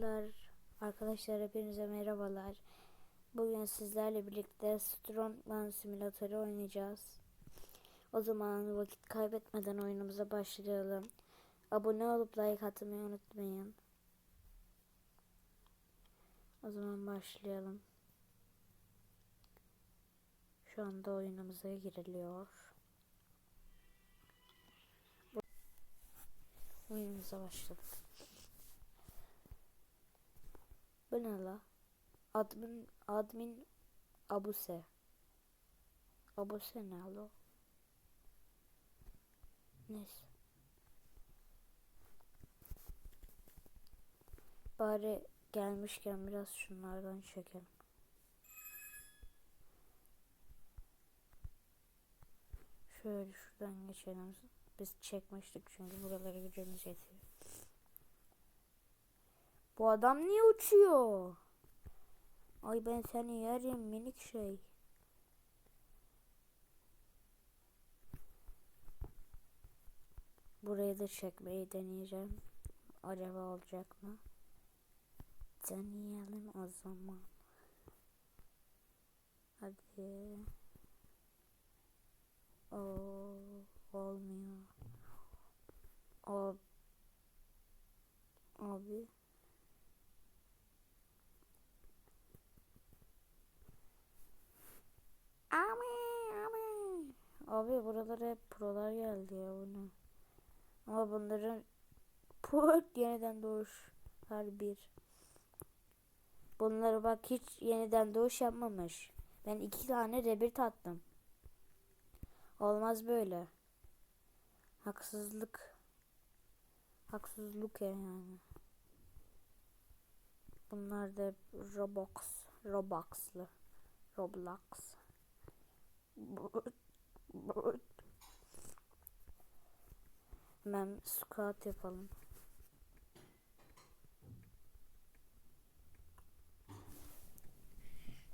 Arkadaşlar, arkadaşlar hepinize merhabalar. Bugün sizlerle birlikte Strongman Simülatörü oynayacağız. O zaman vakit kaybetmeden oyunumuza başlayalım. Abone olup like atmayı unutmayın. O zaman başlayalım. Şu anda oyunumuza giriliyor. Oyunumuza başladık. Bu ne la? Admin, admin Abuse. Abuse ne alo? Neyse. Bari gelmişken biraz şunlardan çekelim. Şöyle şuradan geçelim. Biz çekmiştik çünkü buralara gücümüz yetiyor. Bu adam niye uçuyor? Ay ben seni yerim minik şey. Burayı da çekmeyi deneyeceğim. Acaba olacak mı? Deneyelim o zaman. Hadi. Oo, olmuyor. Abi. Abi. Abi, abi. Abi buralara hep prolar geldi ya bunu. Ama bunların put yeniden doğuş her bir. Bunları bak hiç yeniden doğuş yapmamış. Ben iki tane rebirth attım. Olmaz böyle. Haksızlık. Haksızlık ya yani. Bunlar da Roblox. Robux'lı. Roblox. Hemen squat yapalım.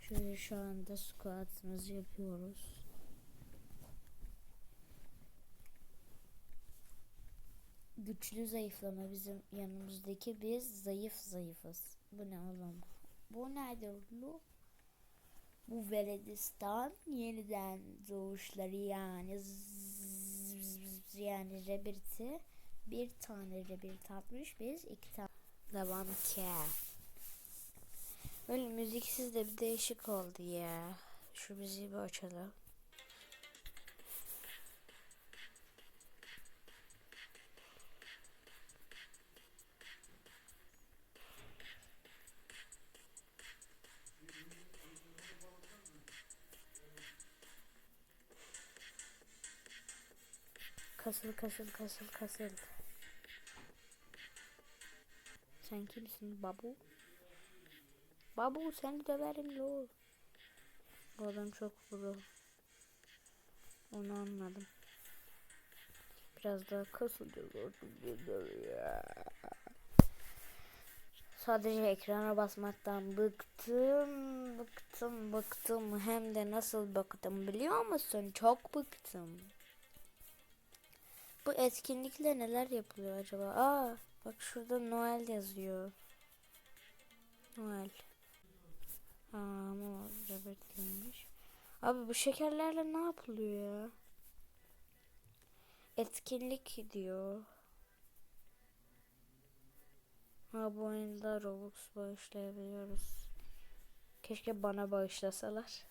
Şöyle şu anda squatımızı yapıyoruz. Güçlü zayıflama bizim yanımızdaki biz zayıf zayıfız. Bu ne oğlum? Bu nedir lu? Bu Veledistan yeniden doğuşları yani yani rebirti bir tane rebirt atmış biz iki tane devam ki. Böyle müziksiz de bir değişik oldu ya. Şu müziği bir açalım. Kasıl kasıl kasıl kasıl. Sen kimsin babu? Babu seni döverim lo. Bu adam çok vuru. Onu anladım. Biraz daha kasılıyor. Sadece ekrana basmaktan bıktım, bıktım, bıktım. Hem de nasıl bıktım biliyor musun? Çok bıktım. Bu etkinlikle neler yapılıyor acaba? Aa, bak şurada Noel yazıyor. Noel. Aa, ama Robert gelmiş. Abi bu şekerlerle ne yapılıyor ya? Etkinlik diyor. Ha bu oyunda Robux bağışlayabiliyoruz. Keşke bana bağışlasalar.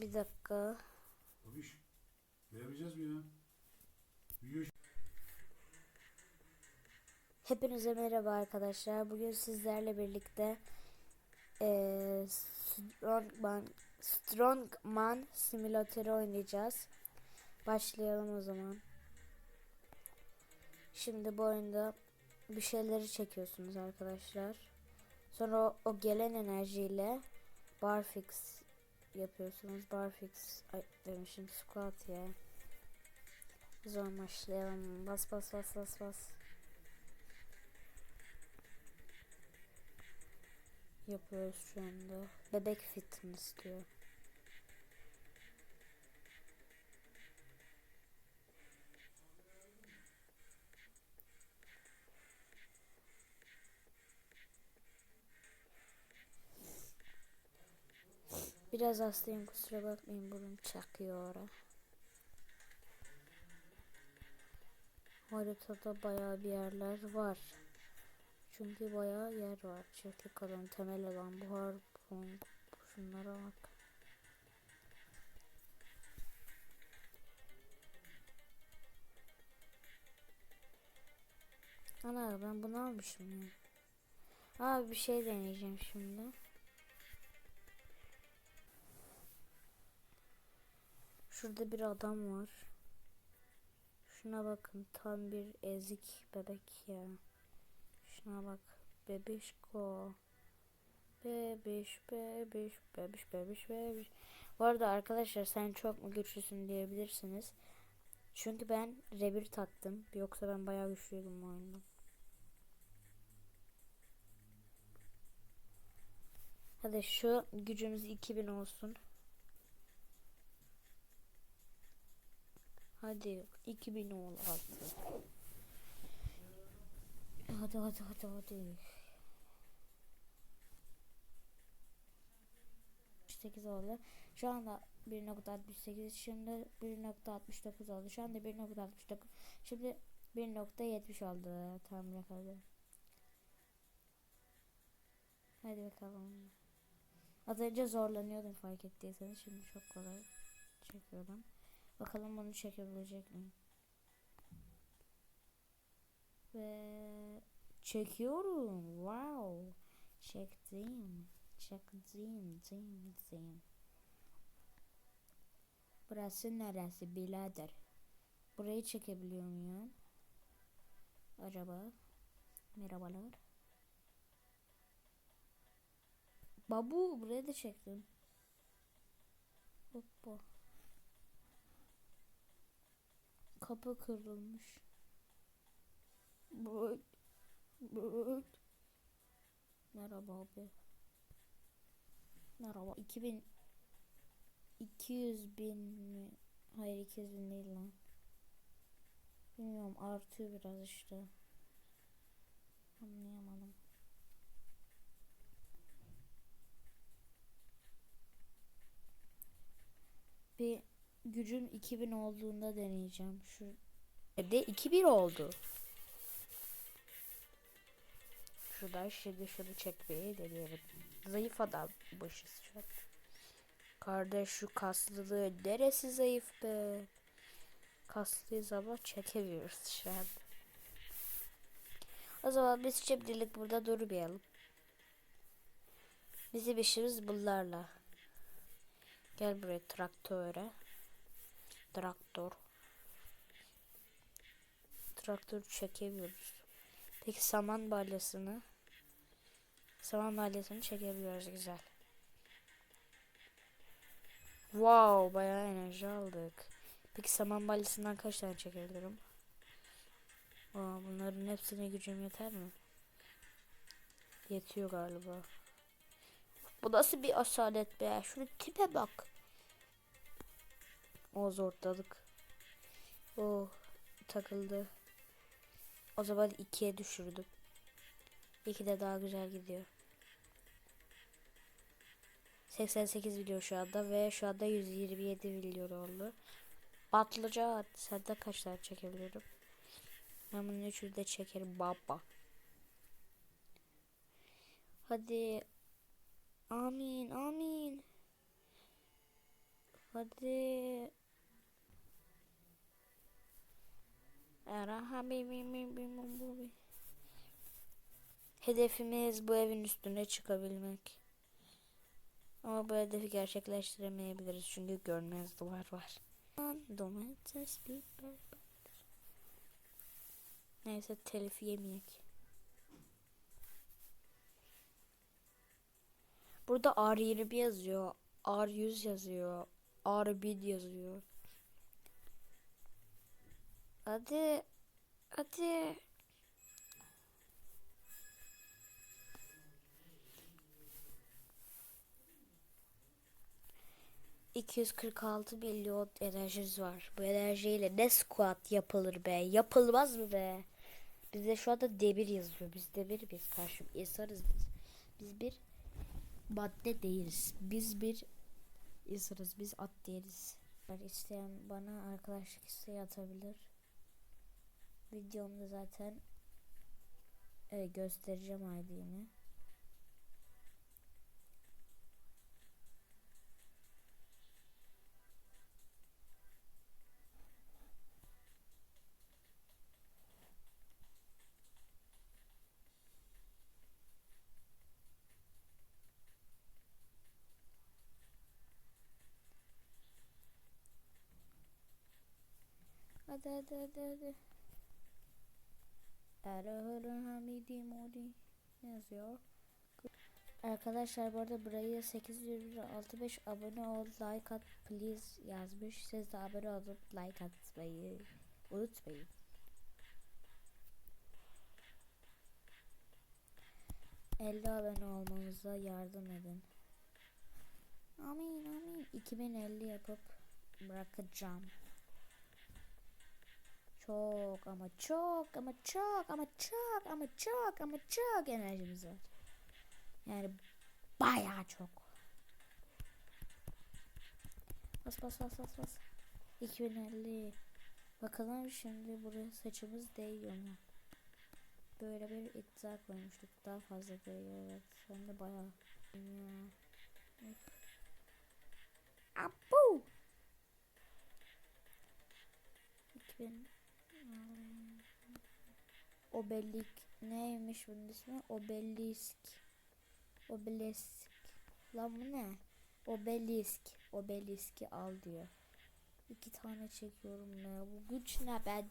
Bir dakika. Babiş. Gelebileceğiz mi ya? Büyüyor. Hepinize merhaba arkadaşlar. Bugün sizlerle birlikte eee Strongman Strongman simülatörü oynayacağız. Başlayalım o zaman. Şimdi bu oyunda bir şeyleri çekiyorsunuz arkadaşlar. Sonra o, o gelen enerjiyle barfix yapıyorsunuz. Barfix demişim squat ya. Zaman başlayalım. Bas bas bas bas bas. yapıyoruz şu anda. Bebek fitness diyor. Biraz hastayım kusura bakmayın burnum çakıyor. Haritada bayağı bir yerler var. Çünkü bayağı yer var. Çiftlik alanı, temel alan, buhar, pump, şunlara bak. Ana ben bunu almışım ya. Abi bir şey deneyeceğim şimdi. Şurada bir adam var. Şuna bakın tam bir ezik bebek ya. Şuna bak. Bebişko. Bebiş, bebiş, bebiş, bebiş, bebiş. Bu arada arkadaşlar sen çok mu güçlüsün diyebilirsiniz. Çünkü ben rebir taktım. Yoksa ben bayağı güçlüydüm bu oyunda. Hadi şu gücümüz 2000 olsun. Hadi 2000 ol artık. Hadi hadi hadi hadi. 8 oldu. Şu anda 1.68 şimdi 1.69 oldu. Şu anda 1.69 şimdi 1.70 oldu. Tam bırakalım. Hadi bakalım. Az önce zorlanıyordum fark ettiyseniz. Şimdi çok kolay çekiyorum. Bakalım bunu çekebilecek miyim? Ve çekiyorum. Wow. Çektim. Çektim. Zim. Burası neresi birader? Burayı çekebiliyor muyum? Acaba? Merhabalar. Babu buraya da çektim. Hoppa. Kapı kırılmış. Bıt. Bıt. Merhaba abi. Merhaba. 2000 200 bin mi? Hayır 200 bin değil lan. Bilmiyorum artıyor biraz işte. Anlayamadım. Bir gücüm 2000 olduğunda deneyeceğim. Şu de 2000 oldu. Şurada şimdi şunu çekmeyi deneyelim. Zayıf adammışız şu an. Kardeş şu kaslılığı neresi zayıf be? Kaslıyız ama çekemiyoruz şu an. O zaman biz şimdilik burada durmayalım. Bizim işimiz bunlarla. Gel buraya traktöre. Traktör. Traktör çekemiyoruz. Peki saman balyasını? Saman balyasını çekebiliyoruz güzel. Wow bayağı enerji aldık. Peki saman balyasından kaç tane çekebilirim? Aa, bunların hepsine gücüm yeter mi? Yetiyor galiba. Bu nasıl bir asalet be? Şunu tipe bak. O zorladık. Oh takıldı. O zaman ikiye düşürdüm. İki de daha güzel gidiyor. 88 video şu anda ve şu anda 127 video oldu. Patlıcan sende kaç tane çekebilirim? Ben bunun üçünü de çekerim baba. Hadi. Amin amin. Hadi. Hedefimiz bu evin üstüne çıkabilmek. Ama bu hedefi gerçekleştiremeyebiliriz çünkü görmez duvar var. Domates, biber, Neyse telif yemeyek. Burada R20 yazıyor. R100 yazıyor. R1 yazıyor. Hadi. Hadi. ...246 milyon enerjimiz var. Bu enerjiyle ne squat yapılır be? Yapılmaz mı be? Bizde şu anda demir yazıyor. Biz demir biz karşı insanız biz. Biz bir madde değiliz. Biz bir ısırız. Biz at deriz. Var isteyen bana arkadaşlık isteği atabilir. Videomda zaten e, göstereceğim ID'mi. Hadi hadi hadi hadi. Erahırın hamidi modi yazıyor. Arkadaşlar bu arada burayı 865 abone ol like at please yazmış. Siz de abone olup like atmayı unutmayın. ...50 abone olmamıza yardım edin. Amin amin. 2050 yapıp bırakacağım. Çok ama çok ama çok ama çok ama çok ama çok enerjimiz var. Yani bayağı çok. Bas bas bas bas bas. 2050. Bakalım şimdi buraya saçımız değiyor mu? Böyle bir iddia koymuştuk. Daha fazla değiyor evet. Hem de bayağı. Ya. Abu. 2000 Obelik neymiş bunun ismi? Obelisk. Obelisk. Lan bu ne? Obelisk. Obeliski al diyor. İki tane çekiyorum ne? Bu güç ne ben?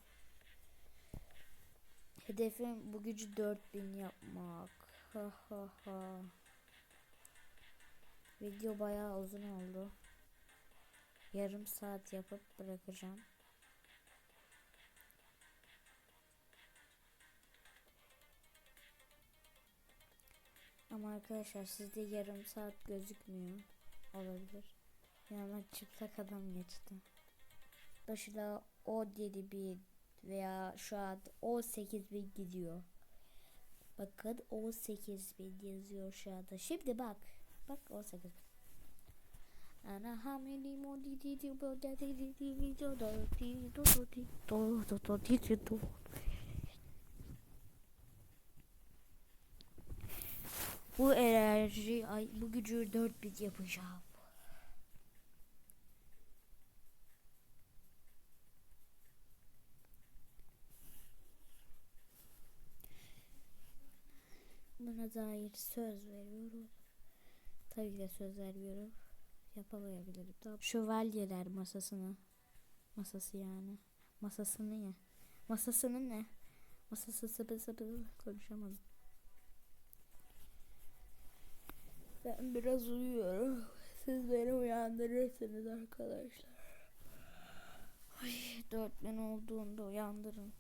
Hedefim bu gücü 4000 yapmak. Ha ha ha. Video bayağı uzun oldu. Yarım saat yapıp bırakacağım. Ama arkadaşlar sizde yarım saat gözükmüyor. Olabilir. Yanına çıplak adam geçti. Başına 17 bin veya şu an 18 bin gidiyor. Bakın 18 bin yazıyor şu anda. Şimdi bak. Bak 18 bin. Ana hamili mo di di di bo da di di di do do di do do di do do di do. Bu enerji, ay bu gücü 4 bit yapacağım. Buna dair söz veriyorum. Tabii ki de söz vermiyorum. Yapamayabilirim. Tamam. Şövalyeler masasını. Masası yani. Masasını ne? Masasının ne? Masası sıbı sıbı konuşamadım. Ben biraz uyuyorum. Siz beni uyandırırsınız arkadaşlar. Ay dörtmen olduğunda uyandırın.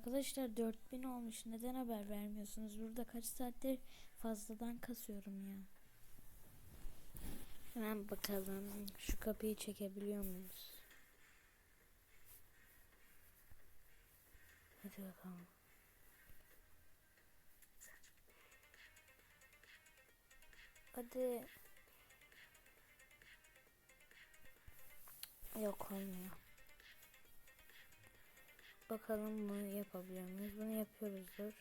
Arkadaşlar 4000 olmuş. Neden haber vermiyorsunuz? Burada kaç saattir fazladan kasıyorum ya. Hemen bakalım. Şu kapıyı çekebiliyor muyuz? Hadi bakalım. Hadi. Yok olmuyor. Bakalım bunu yapabiliyor muyuz? Bunu yapıyoruzdur.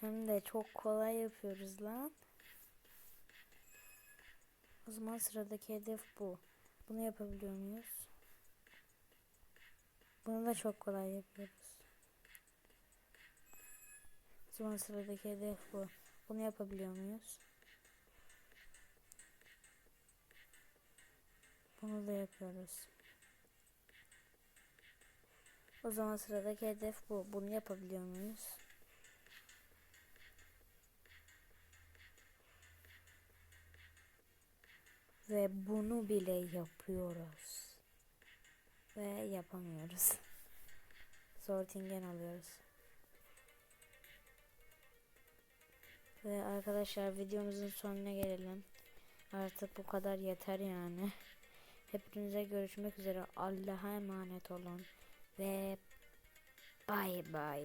Hem de çok kolay yapıyoruz lan. O zaman sıradaki hedef bu. Bunu yapabiliyor muyuz? Bunu da çok kolay yapıyoruz. O zaman sıradaki hedef bu. Bunu yapabiliyor muyuz? Bunu da yapıyoruz. O zaman sıradaki hedef bu. Bunu yapabiliyor muyuz? Ve bunu bile yapıyoruz. Ve yapamıyoruz. Sortingen alıyoruz. Ve arkadaşlar videomuzun sonuna gelelim. Artık bu kadar yeter yani. Hepinize görüşmek üzere. Allah'a emanet olun. Ve bay bay.